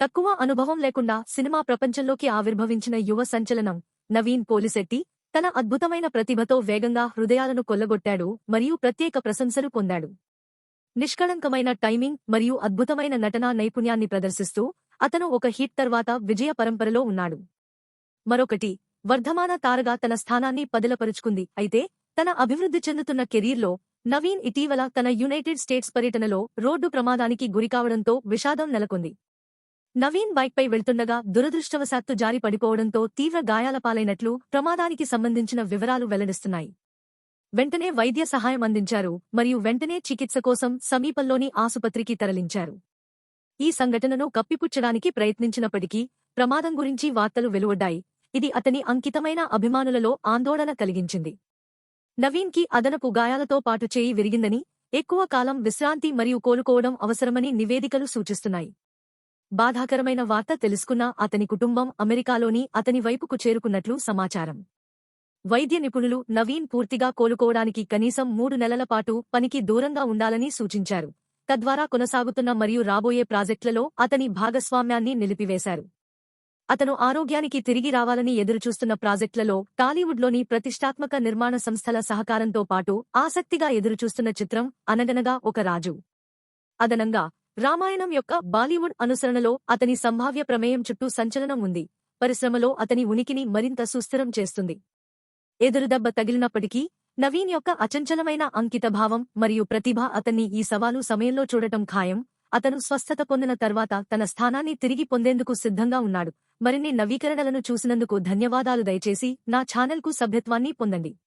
తక్కువ అనుభవం లేకుండా సినిమా ప్రపంచంలోకి ఆవిర్భవించిన యువ సంచలనం నవీన్ పోలిశెట్టి తన అద్భుతమైన ప్రతిభతో వేగంగా హృదయాలను కొల్లగొట్టాడు మరియు ప్రత్యేక ప్రశంసలు పొందాడు. నిష్కళంకమైన టైమింగ్ మరియు అద్భుతమైన నటనా నైపుణ్యాన్ని ప్రదర్శిస్తూ అతను ఒక హిట్ తర్వాత విజయ పరంపరలో ఉన్నాడు. మరొకటి వర్ధమాన తారగా తన స్థానాన్ని పదిలపరుచుకుంది. అయితే తన అభివృద్ధి చెందుతున్న కెరీర్లో నవీన్ ఇటీవల తన యునైటెడ్ స్టేట్స్ పర్యటనలో రోడ్డు ప్రమాదానికి గురికావడంతో విషాదం నెలకొంది. నవీన్ బైక్పై వెళ్తుండగా దురదృష్టవశాత్తు జారి పడిపోవడంతో తీవ్ర గాయాల పాలైనట్లు ప్రమాదానికి సంబంధించిన వివరాలు వెల్లడిస్తున్నాయి. వెంటనే వైద్య సహాయం అందించారు మరియు వెంటనే చికిత్స కోసం సమీపంలోని ఆసుపత్రికి తరలించారు. ఈ సంఘటనను కప్పిపుచ్చడానికి ప్రయత్నించినప్పటికీ ప్రమాదం గురించి వార్తలు వెలువడ్డాయి. ఇది అతని అంకితమైన అభిమానులలో ఆందోళన కలిగించింది. నవీన్కి అదనపు గాయాలతో పాటు చేయి విరిగిందని ఎక్కువ కాలం విశ్రాంతి మరియు కోలుకోవడం అవసరమని నివేదికలు సూచిస్తున్నాయి. బాధాకరమైన వార్త తెలుసుకున్న అతని కుటుంబం అమెరికాలోని అతని వైపుకు చేరుకున్నట్లు సమాచారం. వైద్య నిపుణులు నవీన్ పూర్తిగా కోలుకోవడానికి కనీసం మూడు నెలల పాటు పనికి దూరంగా ఉండాలని సూచించారు. తద్వారా కొనసాగుతున్న మరియు రాబోయే ప్రాజెక్టులలో అతని భాగస్వామ్యాన్ని నిలిపివేశారు. అతను ఆరోగ్యానికి తిరిగి రావాలని ఎదురుచూస్తున్న ప్రాజెక్టులలో టాలీవుడ్లోని ప్రతిష్టాత్మక నిర్మాణ సంస్థల సహకారంతో పాటు ఆసక్తిగా ఎదురుచూస్తున్న చిత్రం అనగనగా ఒక రాజు. అదనంగా రామాయణం యొక్క బాలీవుడ్ అనుసరణలో అతని సంభావ్య ప్రమేయం చుట్టూ సంచలనం ఉంది. పరిశ్రమలో అతని ఉనికిని మరింత సుస్థిరం చేస్తుంది. ఎదురుదెబ్బ తగిలినప్పటికీ నవీన్ యొక్క అచంచలమైన అంకితభావం మరియు ప్రతిభ అతన్ని ఈ సవాలు సమయంలో చూడటం ఖాయం. అతను స్వస్థత పొందిన తర్వాత తన స్థానాన్ని తిరిగి పొందేందుకు సిద్ధంగా ఉన్నాడు. మరిన్ని నవీకరణలను చూసినందుకు ధన్యవాదాలు దయచేసి నా ఛానల్కు సభ్యత్వాన్ని పొందండి.